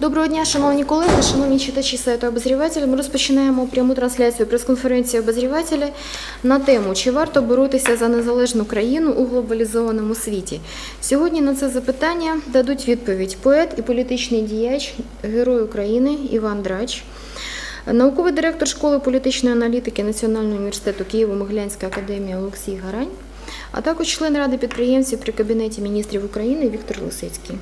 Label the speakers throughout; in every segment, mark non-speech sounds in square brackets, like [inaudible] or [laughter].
Speaker 1: Доброго дня, шановні колеги, шановні читачі сайту обозріватель. Ми розпочинаємо пряму трансляцію прес-конференції обозрівателі на тему Чи варто боротися за незалежну країну у глобалізованому світі? Сьогодні на це запитання дадуть відповідь поет і політичний діяч, герой України Іван Драч, науковий директор школи політичної аналітики Національного університету Києво-Могилянська академія Олексій Гарань, а також член ради підприємців при Кабінеті міністрів України Віктор Лисицький.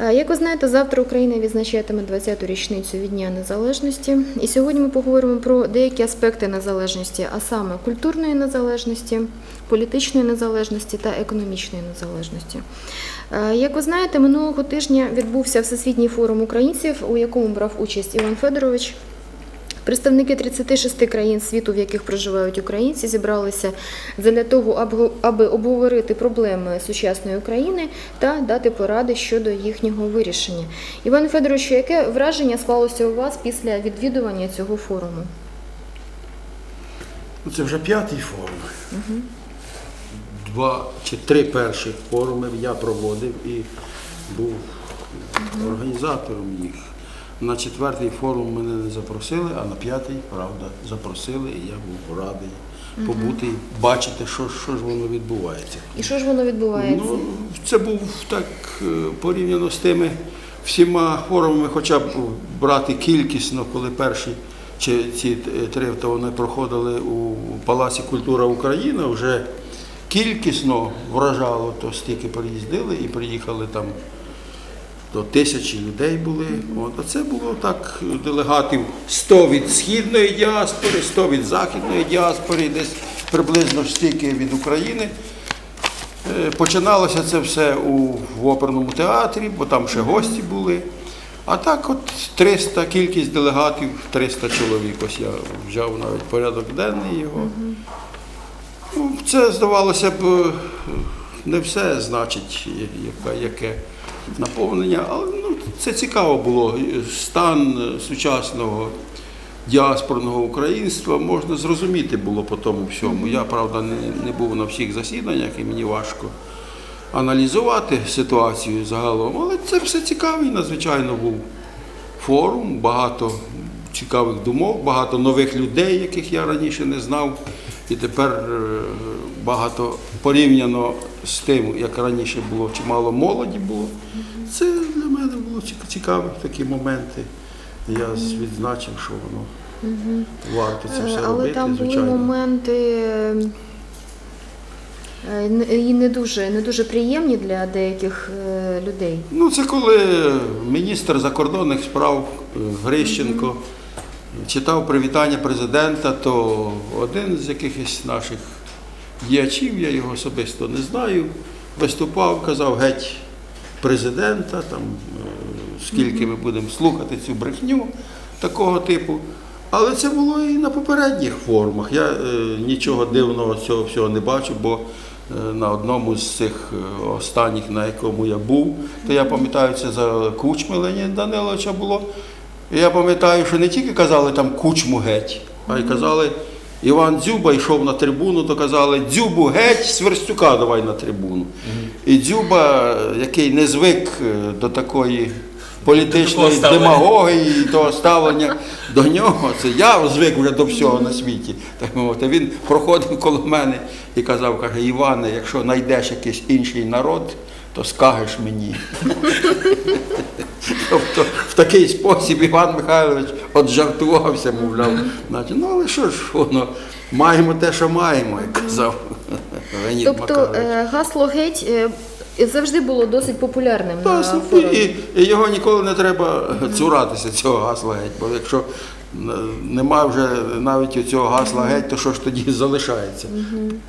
Speaker 1: Е, Як ви знаєте, завтра Україна відзначатиме 20-ту річницю від Дня Незалежності. І сьогодні ми поговоримо про деякі аспекти незалежності, а саме культурної незалежності, політичної незалежності та економічної незалежності. Е, Як ви знаєте, минулого тижня відбувся Всесвітній форум українців, у якому брав участь Іван Федорович. Представники 36 країн світу, в яких проживають українці, зібралися для того, аби- обговорити проблеми сучасної України та дати поради щодо їхнього вирішення. Іван Федорович, яке враження склалося у вас після відвідування цього форуму?
Speaker 2: Ну, Це вже п'ятий форум. Два чи три перших форуми я проводив і був організатором їх. На четвертий форум мене не запросили, а на п'ятий, правда, запросили, і я був радий побути, бачити, що, що ж воно відбувається.
Speaker 1: І що ж воно відбувається?
Speaker 2: Ну, це був так е, порівняно з тими всіма форумами, хоча б брати кількісно, коли перші чи ці три то вони проходили у Палаці культура Україна, вже кількісно вражало, то стільки приїздили і приїхали там. До тисячі людей були. От, а це було так делегатів 100 від східної діаспори, 100 від західної діаспори, десь приблизно стільки від України. Е, Починалося це все у, в оперному театрі, бо там ще гості були. А так, от 300, кількість делегатів 300 чоловік. Ось я взяв навіть порядок денний його. Ну, це здавалося б не все значить, яке наповнення, але ну, це цікаво було. Стан е, сучасного діаспорного українства можна зрозуміти було по тому всьому. Я, правда, не, не був на всіх засіданнях і мені важко аналізувати ситуацію загалом, але це все цікавий, надзвичайно був форум, багато цікавих думок, багато нових людей, яких я раніше не знав. І тепер е, багато порівняно з тим, як раніше було, чимало молоді було. Це для мене було цік- цікаві такі моменти. Я відзначив, що воно варто це все
Speaker 1: Е, Але
Speaker 2: робити,
Speaker 1: там були
Speaker 2: звичайно.
Speaker 1: моменти е, і не дуже, не дуже приємні для деяких людей.
Speaker 2: Ну, це коли міністр закордонних справ Грищенко читав привітання президента, то один з якихось наших діячів, я його особисто не знаю, виступав, казав геть президента, там, е, скільки ми будемо слухати цю брехню такого типу. Але це було і на попередніх форумах. Я е, нічого дивного цього всього не бачу, бо е, на одному з цих останніх, на якому я був, то я пам'ятаю, це за кучми Леоніда Даниловича було. І я пам'ятаю, що не тільки казали там кучму геть, а й казали, Іван Дзюба йшов на трибуну, то казали, Дзюбу геть, Сверстюка давай на трибуну. І Дзюба, який не звик е, до такої політичної демагогії, того ставлення до нього, це я звик вже до всього на світі. Так мовити. Він проходив коло мене і казав, каже, Іване, якщо знайдеш якийсь інший народ, то скажеш мені. Тобто в такий спосіб Іван Михайлович от жартувався, мовляв. Значить, ну але що ж воно, маємо те, що маємо, як казав Леонід
Speaker 1: Тобто
Speaker 2: Макарович.
Speaker 1: е, гасло геть е, завжди було досить популярним на
Speaker 2: Власне,
Speaker 1: форумі.
Speaker 2: і, і його ніколи не треба цуратися, цього гасла геть. Бо якщо е, немає вже навіть цього гасла геть, то що ж тоді [laughs] залишається?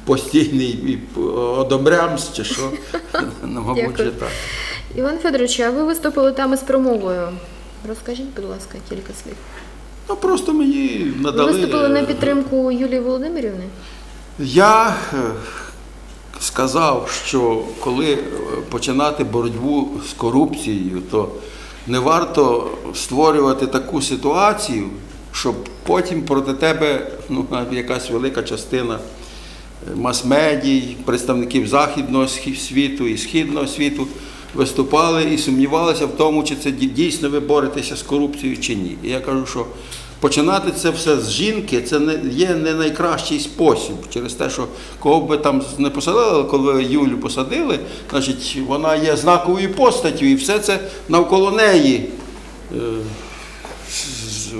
Speaker 2: Постійний п- одобрямс чи що? [laughs] Ну, мабуть,
Speaker 1: Дякую.
Speaker 2: так.
Speaker 1: Іван Федорович, а ви виступили там із промовою. Розкажіть, будь ласка, кілька слів.
Speaker 2: Ну просто мені
Speaker 1: Ви
Speaker 2: надали.
Speaker 1: виступили на
Speaker 2: е,
Speaker 1: підтримку Юлії Володимирівни?
Speaker 2: Я е, сказав, що коли е, починати боротьбу з корупцією, то не варто створювати таку ситуацію, щоб потім проти тебе ну, якась велика частина е, мас-медій, представників західного світу і східного світу виступали і сумнівалися в тому, чи це дійсно ви боретеся з корупцією чи ні. І я кажу, що починати це все з жінки це не є не найкращий спосіб через те, що кого б там не посадили, але коли Юлю посадили, значить вона є знаковою постаттю, і все це навколо неї.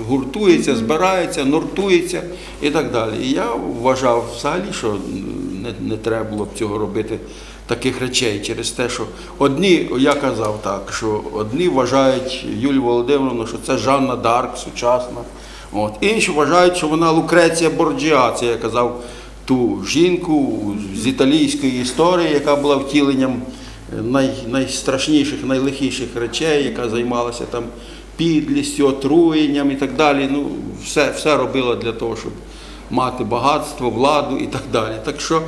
Speaker 2: Гуртується, збирається, нуртується і так далі. І я вважав взагалі, що не, не треба було б цього робити таких речей через те, що одні, я казав так, що одні вважають Юлію Володимировну, що це Жанна Дарк сучасна. От. Інші вважають, що вона Лукреція Борджіа, це я казав ту жінку з італійської історії, яка була втіленням най, найстрашніших, найлихіших речей, яка займалася там підлістю, отруєнням і так далі. Ну, все, все робила для того, щоб мати багатство, владу і так далі. Так що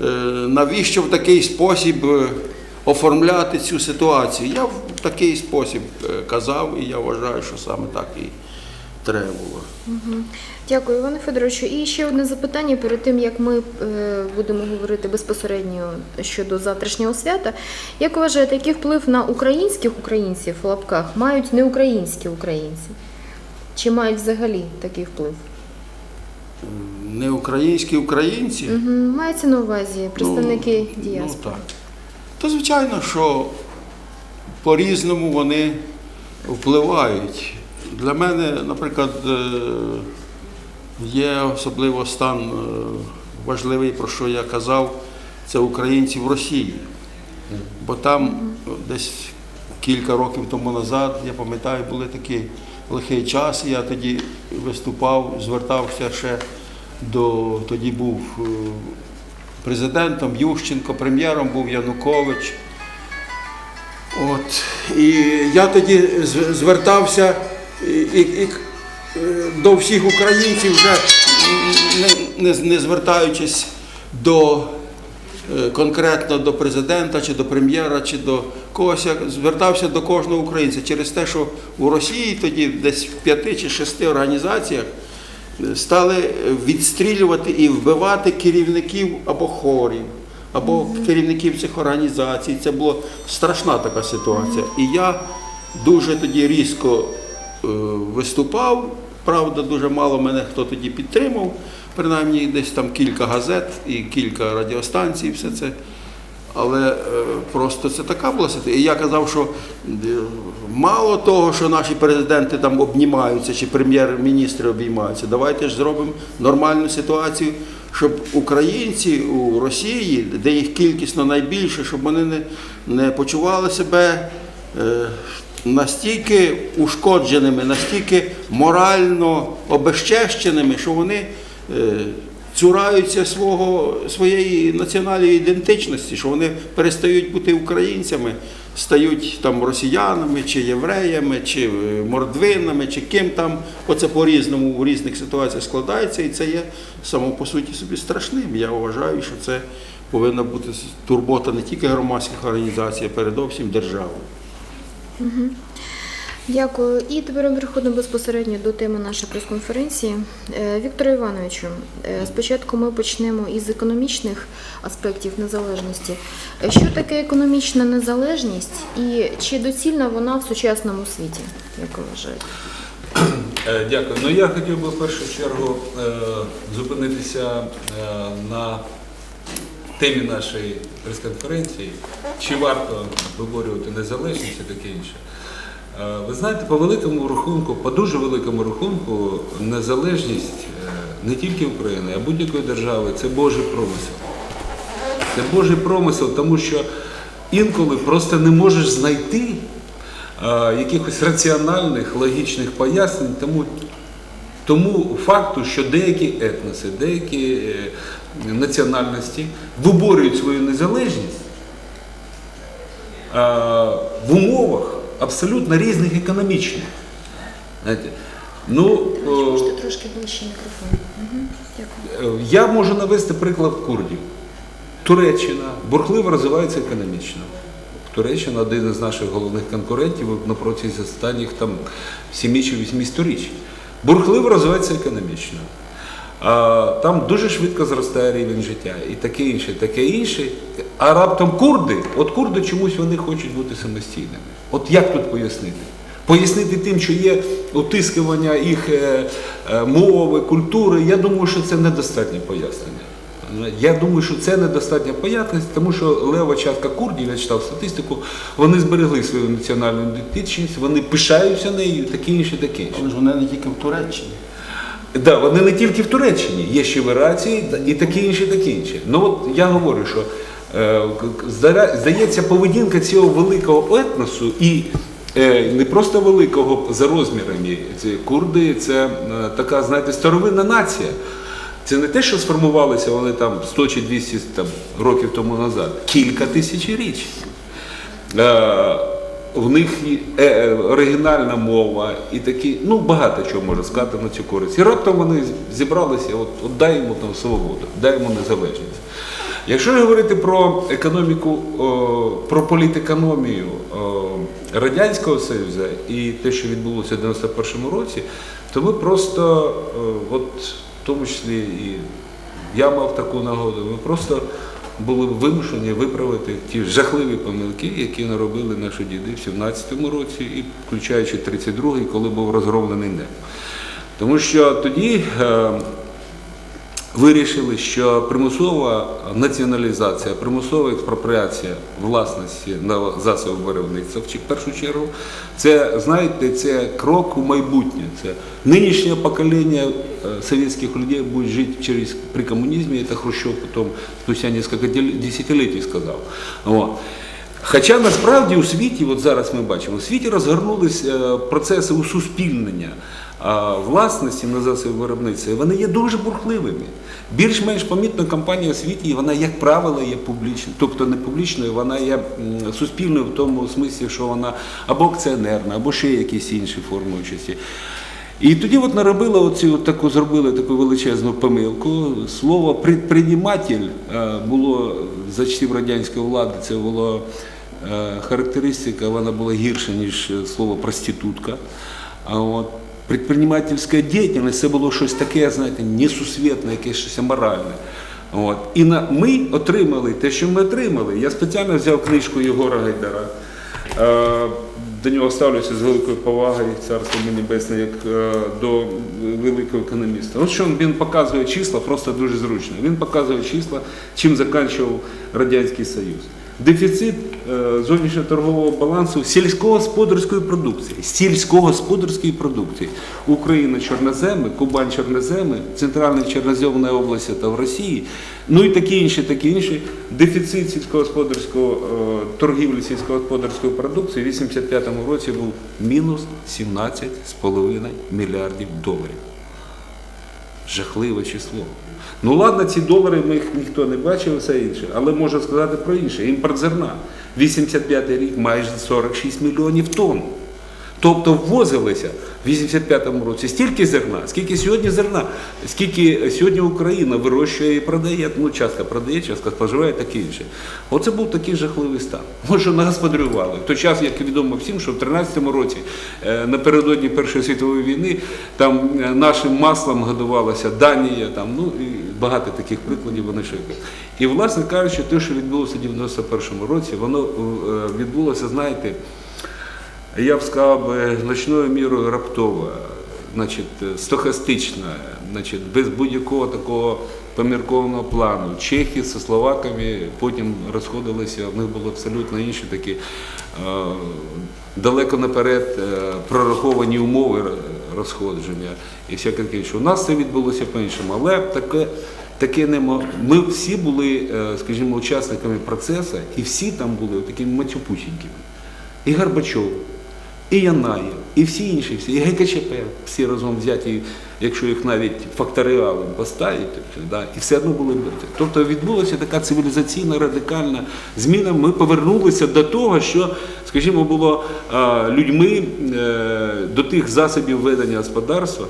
Speaker 2: е, навіщо в такий спосіб е, оформляти цю ситуацію? Я в такий спосіб е, казав, і я вважаю, що саме так і треба було.
Speaker 1: Дякую, Іване Федоровичу. І ще одне запитання перед тим, як ми е, будемо говорити безпосередньо щодо завтрашнього свята. Як вважаєте, який вплив на українських українців в лапках мають неукраїнські українці? Чи мають взагалі такий вплив?
Speaker 2: Не українські українці.
Speaker 1: Угу. Мається на увазі представники
Speaker 2: ну,
Speaker 1: діаспори?
Speaker 2: Ну, так. То звичайно, що по-різному вони впливають. Для мене, наприклад, е, є особливо стан е, важливий, про що я казав, це українці в Росії. Бо там десь кілька років тому назад, я пам'ятаю, були такі лихий час. Я тоді виступав, звертався ще до тоді був е, президентом Ющенко, прем'єром був Янукович. От. І я тоді звертався і, і, е, до всіх українців, вже не, не, не звертаючись до е, конкретно до президента, чи до прем'єра, чи до когось, звертався до кожного українця через те, що у Росії тоді десь в п'яти чи шести організаціях е, стали відстрілювати і вбивати керівників або хорів, або керівників цих організацій. Це була страшна така ситуація. І я дуже тоді різко е, виступав. Правда, дуже мало мене хто тоді підтримав. Принаймні десь там кілька газет і кілька радіостанцій, все це. Але е, просто це така була ситуація. І я казав, що е, мало того, що наші президенти там обнімаються, чи прем'єр-міністри обіймаються, давайте ж зробимо нормальну ситуацію, щоб українці у Росії, де їх кількісно найбільше, щоб вони не, не почували себе. Настільки ушкодженими, настільки морально обезчещеними, що вони е, цураються свого, своєї національної ідентичності, що вони перестають бути українцями, стають там росіянами, чи євреями, чи е, мордвинами, чи ким там. Оце по-різному в різних ситуаціях складається, і це є само по суті собі страшним. Я вважаю, що це повинна бути турбота не тільки громадських організацій, а передовсім держави.
Speaker 1: Дякую. І тепер переходимо безпосередньо до теми нашої прес-конференції. Е, Вікторе Івановичу, е, спочатку ми почнемо із економічних аспектів незалежності. Е, Що таке економічна незалежність і чи доцільна вона в сучасному світі, як ви вважаєте?
Speaker 3: Дякую. Ну я хотів би в першу чергу зупинитися на темі нашої прес-конференції, чи варто виборювати незалежність і таке інше. Е, Ви знаєте, по великому рахунку, по дуже великому рахунку, незалежність е, не тільки України, а будь-якої держави це Божий промисел. Це Божий промисел, тому що інколи просто не можеш знайти е, якихось раціональних, логічних пояснень тому, тому факту, що деякі етноси, деякі національності виборюють свою незалежність е, в умовах абсолютно різних економічних. Знаєте, ну, е,
Speaker 1: трошки ближче мікрофон. Дякую.
Speaker 3: Е, Я можу навести приклад курдів. Туреччина бурхливо розвивається економічно. Туреччина один із наших головних конкурентів на протязі останніх там 7 чи 8 сторіч. Бурхливо розвивається економічно. Там дуже швидко зростає рівень життя і таке інше, таке інше. А раптом курди, от курди чомусь вони хочуть бути самостійними. От як тут пояснити? Пояснити тим, що є утискування їх е, е, мови, культури, я думаю, що це недостатнє пояснення. Я думаю, що це недостатня пояснення, тому що лева частка курдів, я читав статистику, вони зберегли свою національну ідентичність, вони пишаються нею, таке інше, таке інше.
Speaker 2: Але ж вони не тільки в Туреччині.
Speaker 3: Да, вони не тільки в Туреччині, є ще в Ірації і таке інше, таке інше. Ну от я говорю, що е, здається, поведінка цього великого етносу і е, не просто великого за розмірами. Ці курди це е, така, знаєте, старовинна нація. Це не те, що сформувалися вони там 100 чи 200 там, років тому назад, кілька тисячоріч. Е, в них і, е, е, оригінальна мова і такі, ну багато чого можна сказати на цю користь. І раптом вони зібралися, от, от дай йому там свободу, дай йому незалежність. Якщо говорити про економіку, про політекономію Радянського Союзу і те, що відбулося в 91-му році, то ми просто, от, в тому числі і я мав таку нагоду, ми просто були вимушені виправити ті жахливі помилки, які наробили наші діди в 17-му році, і включаючи 32-й, коли був розгромлений НЕП. Тому що тоді е, вирішили, що примусова націоналізація, примусова експропріація власності на засоби виробництва в першу чергу, це знаєте, це крок у майбутнє. Це нинішнє покоління е, советских людей буде жити через при комунізмі, це Хрущов потім спустя кілька десятилетий сказав. О. Хоча насправді у світі, от зараз ми бачимо, у світі розгорнулися процеси усуспільнення власності на засоби виробництва, вони є дуже бурхливими. Більш-менш помітна компанія у світі, вона, як правило, є публічною, тобто не публічною, вона є суспільною в тому смислі, що вона або акціонерна, або ще якісь інші форми участі. І тоді от наробили от таку, зробили таку величезну помилку. Слово предприниматель е, було за часів радянської влади, це було е, характеристика, вона була гірша, ніж слово проститутка. От предпринимательська діяльність це було щось таке, знаєте, несусвітне, якесь щось аморальне. От. І на, ми отримали те, що ми отримали. Я спеціально взяв книжку Єгора Гайдара. Е, До нього ставлюся з великою повагою, царство небесне, як е, до великого економіста. От що він показує числа, просто дуже зручно. Він показує числа, чим закінчував Радянський Союз. Дефіцит е, зовнішньоторгового балансу сільськогосподарської продукції. Сільськогосподарської продукції. Україна чорноземи, Кубань чорноземи, Центральна Чорноземна область та в Росії. Ну і такі інші, такі інші. Дефіцит сільськогосподарського е, торгівлі сільськогосподарської продукції в 85-му році був мінус 17,5 мільярдів доларів. Жахливе число. Ну ладно, ці долари ми їх ніхто не бачив, все інше. Але можу сказати про інше. Імпорт зерна. 85 рік майже 46 мільйонів тонн. Тобто ввозилися в 85-му році стільки зерна, скільки сьогодні зерна, скільки сьогодні Україна вирощує і продає, ну частка продає, частка споживає, таке інше. Оце був такий жахливий стан. Ми що нагосподарювали. В той час, як відомо всім, що в 13-му році, е, напередодні Першої світової війни, там е, нашим маслом годувалася Данія, там, ну і багато таких прикладів вони ще. І, власне кажучи, те, що відбулося в 91-му році, воно е, відбулося, знаєте, я б сказав, значною мірою раптова, значить, стохастична, значить, без будь-якого такого поміркованого плану. Чехи зі словаками потім розходилися, в них були абсолютно інші такі е, далеко наперед е, прораховані умови розходження і всяке таке інше. У нас це відбулося по-іншому, але таке. Таке нема. Ми всі були, е, скажімо, учасниками процесу, і всі там були такими матюпусінькими. І Горбачов, і Янаєв, і всі інші, всі, і ГКЧП, всі разом взяті, якщо їх навіть факторіалом поставити, да, і все одно були мертві. Тобто відбулася така цивілізаційна радикальна зміна. Ми повернулися до того, що, скажімо, було людьми е, до тих засобів ведення господарства,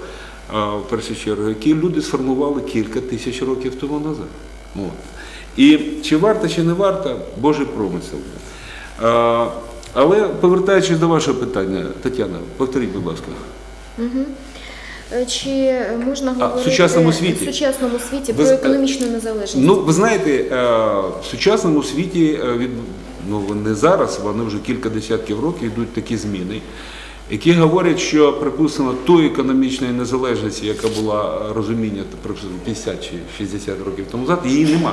Speaker 3: в першу чергу, які люди сформували кілька тисяч років тому назад. От. І чи варто, чи не варто, Божий промисел. Але повертаючись до вашого питання, Тетяна, повторіть, будь ласка.
Speaker 1: Е, Чи можна
Speaker 3: А, в
Speaker 1: говорити
Speaker 3: сучасному світі?
Speaker 1: в сучасному світі
Speaker 3: Ви
Speaker 1: про
Speaker 3: з-
Speaker 1: економічну незалежність?
Speaker 3: Ну, ви знаєте, е, в сучасному світі е, від ну не зараз, вони вже кілька десятків років йдуть такі зміни, які говорять, що припустимо тої економічної незалежності, яка була е, розуміння припустимо, 50 чи 60 років тому назад, її нема.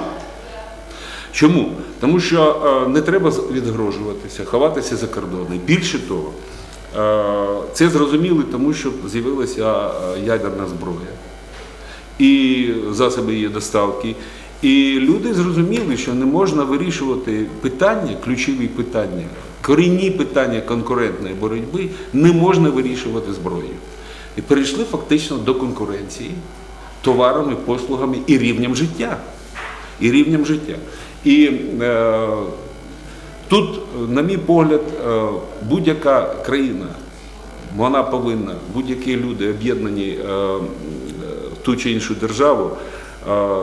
Speaker 3: Чому? Тому що е, не треба відгрожуватися, ховатися за кордони. Більше того, е, це зрозуміли, тому що з'явилася е, ядерна зброя і засоби її доставки. І люди зрозуміли, що не можна вирішувати питання, ключові питання, корінні питання конкурентної боротьби не можна вирішувати зброєю. І перейшли фактично до конкуренції товарами, послугами і рівнем життя. І рівнем життя. І е, тут, на мій погляд, е, будь-яка країна вона повинна, будь-які люди об'єднані е, в ту чи іншу державу, е,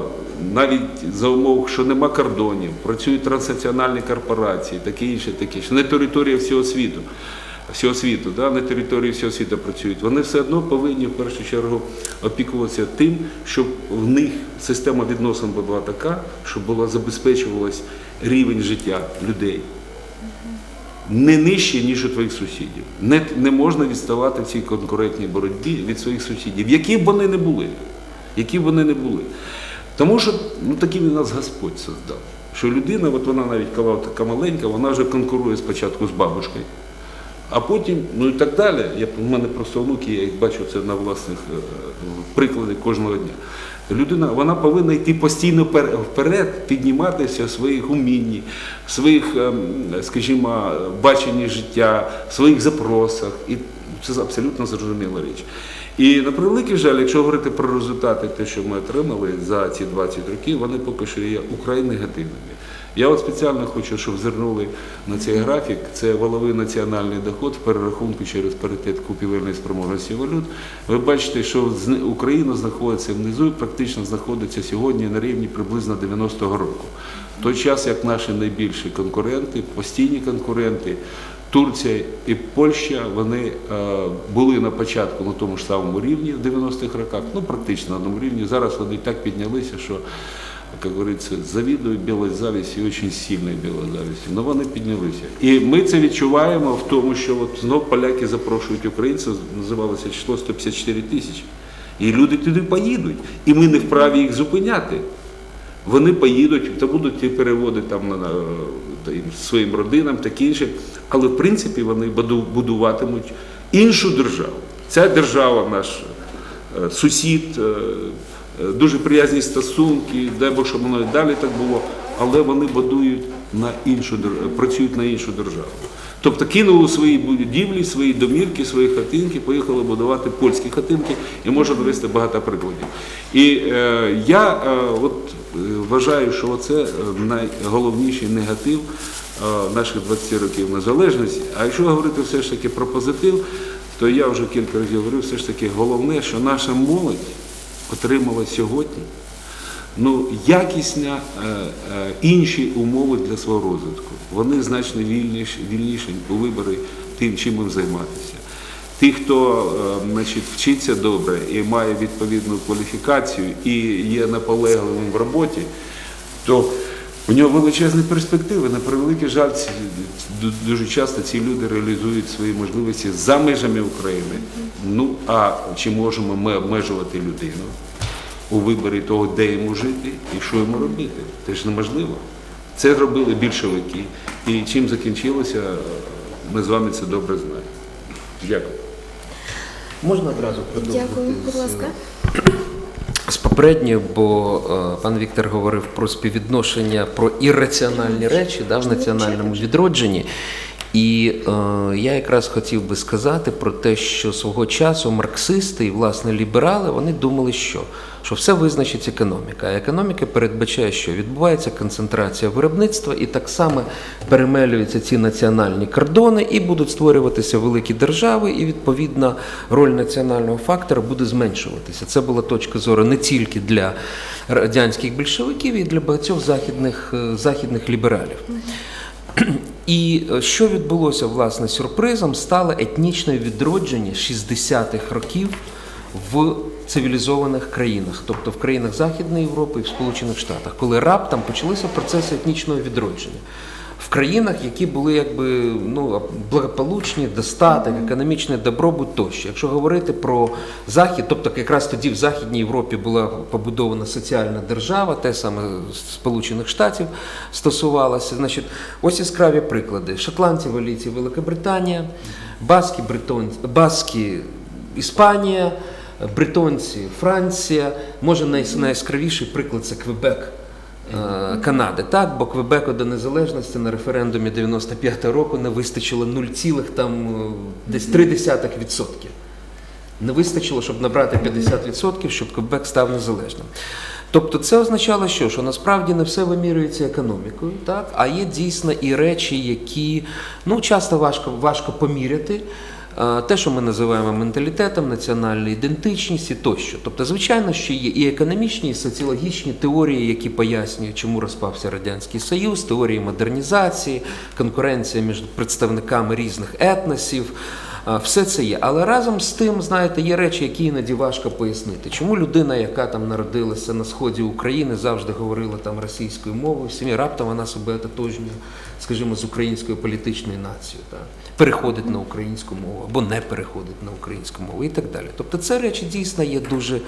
Speaker 3: навіть за умов, що нема кордонів, працюють транснаціональні корпорації, таке інше, таке інше, не територія всього світу. Всього світу, да, на території всього світу працюють, вони все одно повинні в першу чергу опікуватися тим, щоб в них система відносин була така, щоб була забезпечувалась рівень життя людей не нижче, ніж у твоїх сусідів. Не, не можна відставати в цій конкурентній боротьбі від своїх сусідів, які б вони не були. Які б вони не були. Тому що ну, таким нас Господь создав. Що людина, от вона навіть коли така маленька, вона вже конкурує спочатку з бабушкою, а потім, ну і так далі. Я, у мене просто онуки, я їх бачу це на власних е, прикладах кожного дня. Людина вона повинна йти постійно вперед, підніматися в своїх умінні, своїх, ем, скажімо, баченні життя, своїх запросах. І це абсолютно зрозуміла річ. І на превеликий жаль, якщо говорити про результати, те, що ми отримали за ці 20 років, вони поки що є украй негативними. Я от спеціально хочу, щоб звернули на цей графік. Це валовий національний доход в перерахунку через паритет купівельної спроможності валют. Ви бачите, що Україна знаходиться внизу і практично знаходиться сьогодні на рівні приблизно 90-го року. В той час, як наші найбільші конкуренти, постійні конкуренти, Турція і Польща, вони е, були на початку на тому ж самому рівні в 90-х роках, ну практично на одному рівні. Зараз вони так піднялися, що как говорится, завидую белой зависті, очень сильной белой зависті. Но вони піднялися. І ми це відчуваємо в тому, що от знов поляки запрошують українців, називалося число 154 тисячі. І люди туди поїдуть. І ми не вправі їх зупиняти. Вони поїдуть та будуть ті переводи там на, на та, й своїм родинам, таке інше. Але в принципі вони будуватимуть іншу державу. Ця держава наш е, сусід, е, е, дуже приязні стосунки, дай Бог, щоб воно і далі так було, але вони будують на іншу працюють на іншу державу. Тобто кинули свої будівлі, свої домівки, свої хатинки, поїхали будувати польські хатинки і можна навести багато прикладів. І е, я е, от, е, вважаю, що це найголовніший негатив е, наших 20 років незалежності. А якщо говорити все ж таки про позитив, то я вже кілька разів говорив, все ж таки головне, що наша молодь отримала сьогодні ну, якісні е, е, інші умови для свого розвитку. Вони значно вільніші, вільніші у виборі тим, чим їм займатися. Ті, хто е, значить, вчиться добре і має відповідну кваліфікацію і є наполегливим в роботі, то у нього величезні перспективи. На превеликий жаль, ці- дуже часто ці люди реалізують свої можливості за межами України. Ну а чи можемо ми обмежувати людину у виборі того, де йому жити і що йому робити? Це ж неможливо. Це зробили більшовики. І чим закінчилося, ми з вами це добре знаємо. Дякую.
Speaker 4: Можна одразу продовжити?
Speaker 1: Дякую, будь ласка.
Speaker 4: З попередньої, бо е, пан Віктор говорив про співвідношення, про ірраціональні речі да, в національному відродженні. І е, я якраз хотів би сказати про те, що свого часу марксисти і власне ліберали вони думали, що, що все визначить економіка. А економіка передбачає, що відбувається концентрація виробництва, і так само перемелюються ці національні кордони, і будуть створюватися великі держави, і відповідно роль національного фактора буде зменшуватися. Це була точка зору не тільки для радянських більшовиків, і для багатьох західних, е, західних лібералів. І е, що відбулося власне сюрпризом, стало етнічне відродження 60-х років в цивілізованих країнах, тобто в країнах Західної Європи і в Сполучених Штатах, коли раптом почалися процеси етнічного відродження. В країнах, які були якби ну благополучні, достаток, економічний добробут тощо. Якщо говорити про захід, тобто якраз тоді в Західній Європі була побудована соціальна держава, те саме Сполучених Штатів стосувалося. Значить, ось яскраві приклади: шотландці, валійці, Великобританія, баски, бретонці, баски, Іспанія, бретонці, Франція. Може най- найяскравіший приклад це Квебек. Е, Канади, так, бо Квебеку до незалежності на референдумі 95-го року не вистачило 0, там е, десь 0,3%. Не вистачило, щоб набрати 50%, щоб Квебек став незалежним. Тобто це означало, що, що насправді не все вимірюється економікою, так? а є дійсно і речі, які ну, часто важко, важко поміряти. Е, Те, що ми називаємо менталітетом, національної ідентичністю тощо. Тобто, звичайно, що є і економічні, і соціологічні теорії, які пояснюють, чому розпався Радянський Союз, теорії модернізації, конкуренція між представниками різних етносів. Все це є. Але разом з тим, знаєте, є речі, які іноді важко пояснити. Чому людина, яка там народилася на сході України, завжди говорила там російською мовою, в сім'ї раптом вона себе ототожнює, скажімо, з українською політичною нацією, так? переходить на українську мову або не переходить на українську мову і так далі. Тобто це речі дійсно є дуже,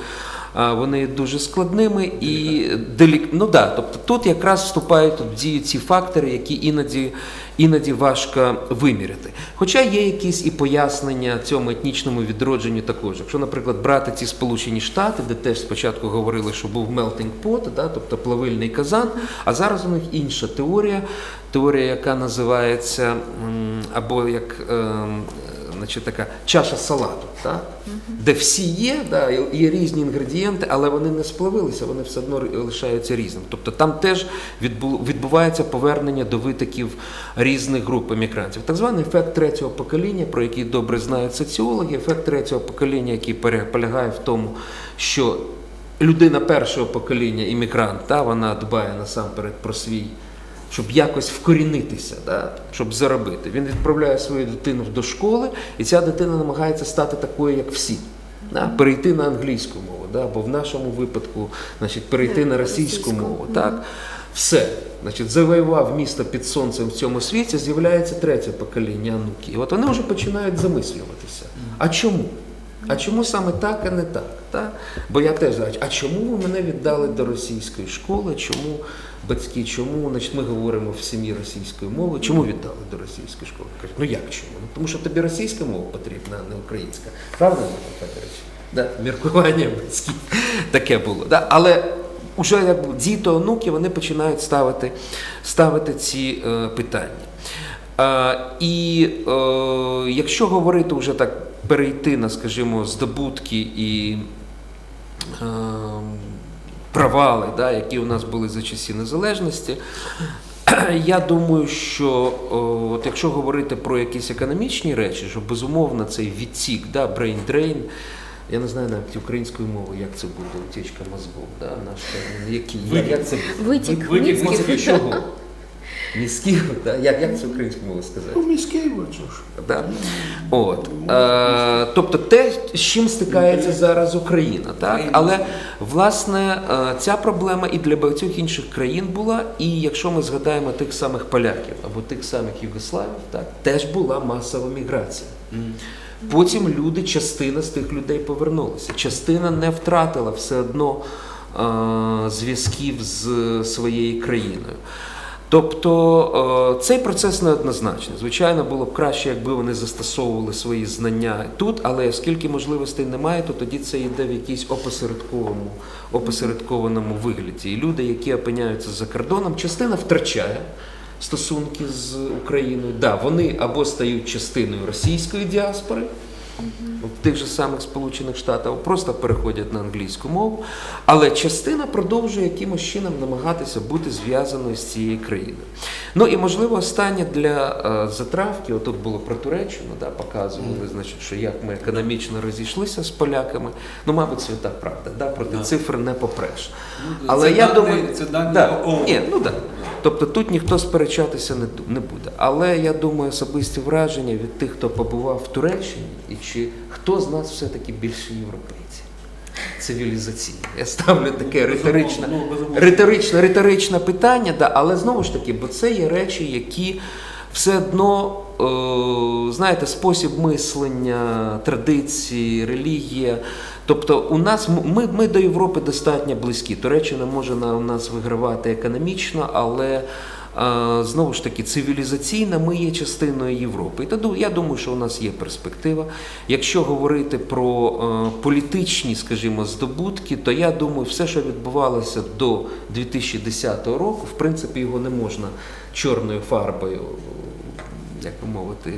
Speaker 4: вони є дуже складними і делік... ну, да, тобто тут якраз вступають в дію ці фактори, які іноді, іноді важко виміряти. Хоча є якісь і пояснення цьому етнічному відродженню також. Якщо, наприклад, брати ці Сполучені Штати, де теж спочатку говорили, що був melting pot, да, тобто плавильний казан, а зараз у них інша теорія, теорія, яка називається або як ем, значить, така чаша салату, так? де всі є, да, є різні інгредієнти, але вони не сплавилися, вони все одно лишаються різними. Тобто там теж відбувається повернення до витоків різних груп емігрантів. Так званий ефект третього покоління, про який добре знають соціологи, ефект третього покоління, який полягає в тому, що людина першого покоління, іммігрант, та, вона дбає насамперед про свій щоб якось вкорінитися, да, щоб заробити. Він відправляє свою дитину до школи, і ця дитина намагається стати такою, як всі. Да, перейти на англійську мову, да, або в нашому випадку значить, перейти на російську мову. Так? Все. Значить, завоював місто під сонцем в цьому світі, з'являється третє покоління онуки. І от вони вже починають замислюватися. А чому? А чому саме так, а не так? Та? Бо я теж знаю, а чому ви мене віддали до російської школи? Чому батьки, чому Значить, ми говоримо в сім'ї російською мовою? Чому віддали до російської школи? Кажуть, ну як чому? Ну, тому що тобі російська мова потрібна, а не українська. Правда, Федорович? Да, міркування батьків таке було. Да? Але вже як діти, онуки, вони починають ставити, ставити ці е, питання. Е, і е, якщо говорити вже так, перейти на, скажімо, здобутки і е, провали, да, які у нас були за часів незалежності, [clears throat] я думаю, що от якщо говорити про якісь економічні речі, що безумовно цей відсік, да, brain drain, я не знаю навіть українською мовою, як це буде утічка мозгов, да, наш які, як, як це буде?
Speaker 1: Витік
Speaker 3: Витік мозгів.
Speaker 4: Чого? Мізків, да? як, як це українською мовою сказати?
Speaker 2: Ну, міський.
Speaker 4: Да? От. Е, тобто те, з чим стикається зараз Україна. Так? Але власне е, ця проблема і для багатьох інших країн була, і якщо ми згадаємо тих самих поляків або тих самих югославів, так, теж була масова міграція. Потім люди, частина з тих людей повернулася. Частина не втратила все одно е, зв'язків з своєю країною. Тобто е, цей процес неоднозначний. Звичайно, було б краще, якби вони застосовували свої знання тут, але оскільки можливостей немає, то тоді це йде в якійсь опосередкованому, опосередкованому вигляді. І люди, які опиняються за кордоном, частина втрачає стосунки з Україною. Да, вони або стають частиною російської діаспори. В тих же самих Сполучених Штатах просто переходять на англійську мову, але частина продовжує якимось чином намагатися бути зв'язаною з цією країною. Ну і можливо останнє для е, затравки, отут було про Туреччину, да, показували, значить, що як ми економічно розійшлися з поляками. Ну, мабуть, свята правда, да, проти
Speaker 3: Да.
Speaker 4: цифр не попреш.
Speaker 3: Ну,
Speaker 4: Але
Speaker 3: це
Speaker 4: я
Speaker 3: дані-
Speaker 4: думаю,
Speaker 3: це дані
Speaker 4: да,
Speaker 3: ООН.
Speaker 4: ні, ну да. Тобто тут ніхто сперечатися не, не буде. Але я думаю, особисті враження від тих, хто побував в Туреччині, і чи хто з нас все-таки більше європейці? Цивілізаційні. Я ставлю таке риторичне,
Speaker 3: Ну,
Speaker 4: риторичне, риторичне питання, да, але знову ж таки, бо це є речі, які все одно, е, знаєте, спосіб мислення, традиції, релігія. Тобто у нас ми, ми до Європи достатньо близькі. Туреччина може на нас вигравати економічно, але е, знову ж таки цивілізаційно ми є частиною Європи. І тоді я думаю, що у нас є перспектива. Якщо говорити про е, політичні, скажімо, здобутки, то я думаю, все, що відбувалося до 2010 року, в принципі, його не можна чорною фарбою як би мовити,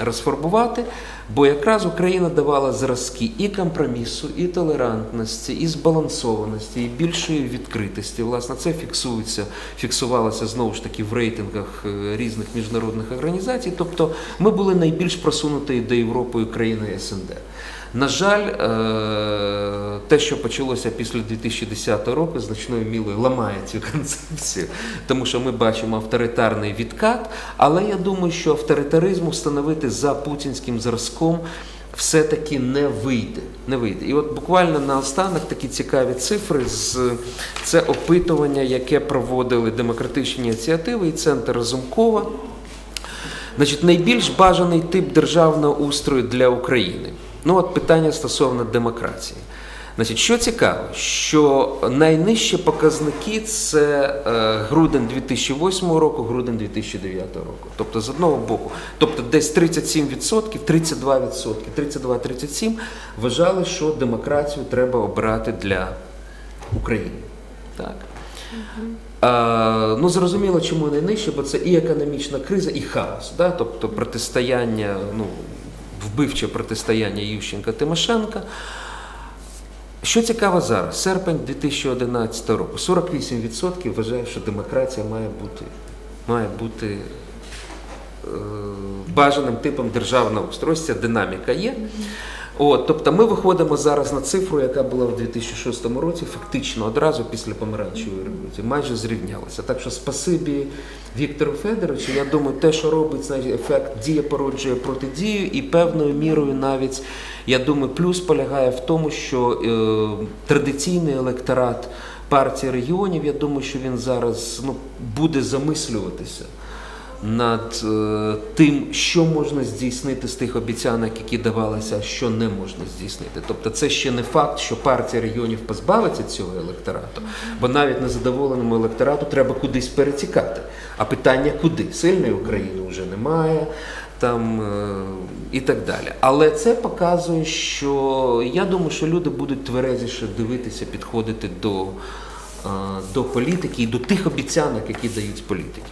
Speaker 4: розфарбувати, бо якраз Україна давала зразки і компромісу, і толерантності, і збалансованості, і більшої відкритості. Власне, це фіксується, фіксувалося знову ж таки в рейтингах е, різних міжнародних організацій. Тобто ми були найбільш просунутою до Європи країною СНД. На жаль, е, те, що почалося після 2010 року, значною мілою ламає цю [laughs] концепцію, тому що ми бачимо авторитарний відкат. Але я думаю, що авторитаризму встановити за путінським зразком все-таки не вийде. Не вийде. І от буквально наостанок такі цікаві цифри з це опитування, яке проводили демократичні ініціативи і центр Разумкова. Значить, найбільш бажаний тип державного устрою для України. Ну, от питання стосовно демократії. Значить, що цікаво, що найнижчі показники це е, грудень 2008 року, грудень 2009 року. Тобто, з одного боку, тобто десь 37%, 32%, 32-37% вважали, що демократію треба обирати для України. Так. Ну, зрозуміло, чому не нижче, бо це і економічна криза, і хаос. Да? Тобто протистояння, ну, вбивче протистояння Ющенка Тимошенка. Що цікаво зараз, серпень 2011 року, 48% вважають, що демократія має бути, має бути е, бажаним типом державного устрою. Ця динаміка є. От, тобто ми виходимо зараз на цифру, яка була в 2006 році, фактично одразу після помаранчевої революції, майже зрівнялася. Так що спасибі Віктору Федоровичу, я думаю, те, що робить, значить, ефект дія породжує протидію, і певною мірою навіть, я думаю, плюс полягає в тому, що е, традиційний електорат партії регіонів, я думаю, що він зараз ну, буде замислюватися над е, тим, що можна здійснити з тих обіцянок, які давалися, а що не можна здійснити. Тобто, це ще не факт, що партія регіонів позбавиться цього електорату, бо навіть незадоволеному електорату треба кудись перетікати. А питання куди? Сильної України вже немає. Там е, і так далі. Але це показує, що я думаю, що люди будуть тверезіше дивитися, підходити до, е, до політики і до тих обіцянок, які дають політики.